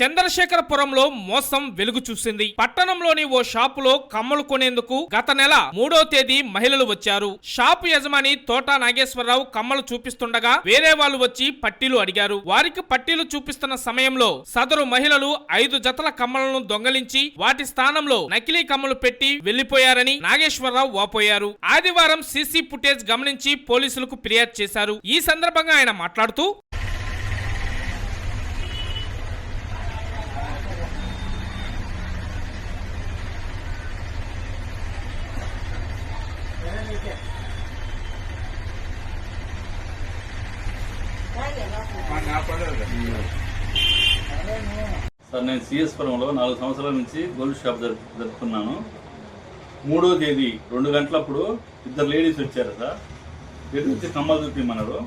చంద్రశేఖరపురంలో మోసం వెలుగు చూసింది. పట్టణంలోని ఓ షాపులో కమ్మలు కొనేందుకు గత నెల మూడో తేదీ మహిళలు వచ్చారు. షాపు యజమాని తోటా నాగేశ్వరరావు కమ్మలు చూపిస్తుండగా వేరే వాళ్ళు వచ్చి పట్టీలు అడిగారు. వారికి పట్టీలు చూపిస్తున్న సమయంలో సదరు మహిళలు ఐదు జతల కమ్మలను దొంగలించి వాటి స్థానంలో నకిలీ కమ్మలు పెట్టి వెళ్ళిపోయారని నాగేశ్వరరావు వాపోయారు. ఆదివారం సీసీ ఫుటేజ్ గమనించి పోలీసులకు ఫిర్యాదు చేశారు. ఈ సందర్భంగా ఆయన మాట్లాడుతూ సార్ నేను సిఎస్ పురంలో నాలుగు సంవత్సరాల నుంచి గోల్డ్ షాప్ జరుపుతున్నాను మూడో తేదీ రెండు గంటలప్పుడు ఇద్దరు లేడీస్ వచ్చారు సార్. వీళ్ళు వచ్చి కమ్మలు చూపిమన్నారు?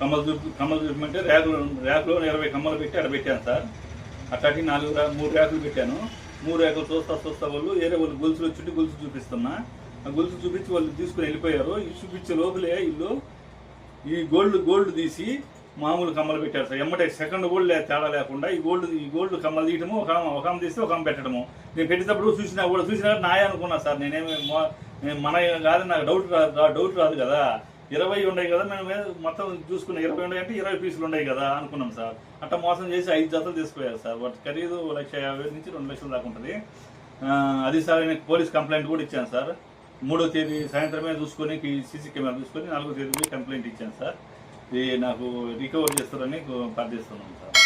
కమ్మలు చూపి కమ్మలు చూపిమంటే ర్యాకులు ర్యాకులో ఇరవై కమ్మలు పెట్టి అక్కడ పెట్టాను సార్. అట్లాంటి నాలుగు మూడు ర్యాకులు పెట్టాను. మూడు ర్యాకులు చూస్తా చూస్తా వాళ్ళు వేరే వాళ్ళు గొలుసులు వచ్చి గొలుసు చూపిస్తున్నా. ఆ గొలుసు చూపించి వాళ్ళు తీసుకుని వెళ్ళిపోయారు. ఈ చూపించే లోపలే ఇల్లు ఈ గోల్డ్ గోల్డ్ తీసి మామూలు కమ్మలు పెట్టారు సార్. ఎమ్మటే సెకండ్ గోల్డ్ లే- తేడా లేకుండా ఈ గోల్డ్ ఈ గోల్డ్ కమ్మలు తీయటము ఒక ఒక తీస్తే ఒక పెట్టడము. నేను పెట్టేటప్పుడు చూసిన కూడా చూసినా నాయ అనుకున్నా సార్. నేనేమి నేను మన కాదు నాకు డౌట్ రాదు డౌట్ రాదు కదా. ఇరవై ఉన్నాయి కదా మేము మొత్తం చూసుకున్న. ఇరవై ఉన్నాయి అంటే ఇరవై పీసులు ఉన్నాయి కదా అనుకున్నాం సార్. అట్లా మోసం చేసి ఐదు జతలు తీసుకుపోయారు సార్. వాటి ఖరీదు లక్ష యాభై నుంచి రెండు లక్షల దాకా ఉంటుంది. అది సార్ నేను పోలీస్ కంప్లైంట్ కూడా ఇచ్చాను సార్. మూడో తేదీ సాయంత్రమే చూసుకొని సీసీ కెమెరా చూసుకొని నాలుగో తేదీ కంప్లైంట్ ఇచ్చాను సార్. నాకు రికవర్ చేస్తారని ప్రార్థిస్తున్నాను సార్.